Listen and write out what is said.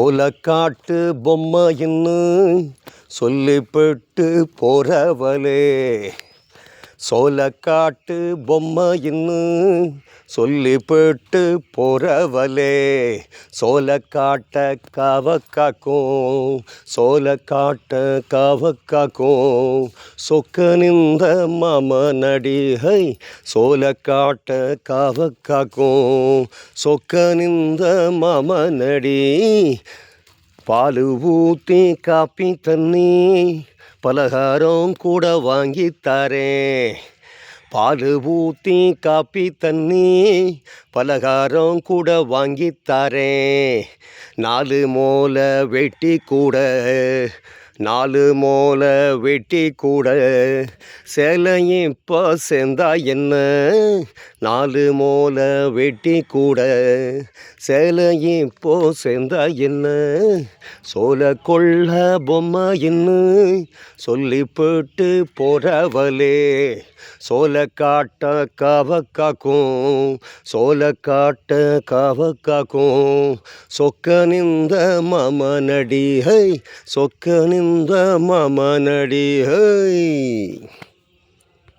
ஓலக்காட்டு பொம்மையின்னு சொல்லிப்பட்டு போறவளே. சோலக்காட்டு பொம்மையின்னு சொல்லிவிட்டு போறவளே. சோலக்காட்ட காவக்காக்கும் சோலக்காட்ட காவக்காக்கும். சொக்கனிந்த மாமனடிகை சோலக்காட்ட காவக்காக்கும். சொக்கனிந்த மாமனடி பால் ஊற்றி காப்பி தண்ணி பலகாரம் கூட வாங்கி தரேன் பால் ஊற்றி காப்பி தண்ணி பலகாரம் கூட வாங்கி தரேன் நாலு மூலை வெட்டி கூட நாலு மூலை வெட்டி கூட சேலையும் இப்போ சேர்ந்தா என்ன? நாலு மூலை வெட்டி கூட சேலையும் இப்போ சேர்ந்தா என்ன? சோல கொள்ள பொம்மை இன்னு சொல்லிவிட்டு போறவளே சோல காட்ட காவக்காக்கும் சோல காட்ட காவக்காக்கும். சொக்க நிந்த மாம நடி ஹை சொக்க நிந்த மாம நடி ஹை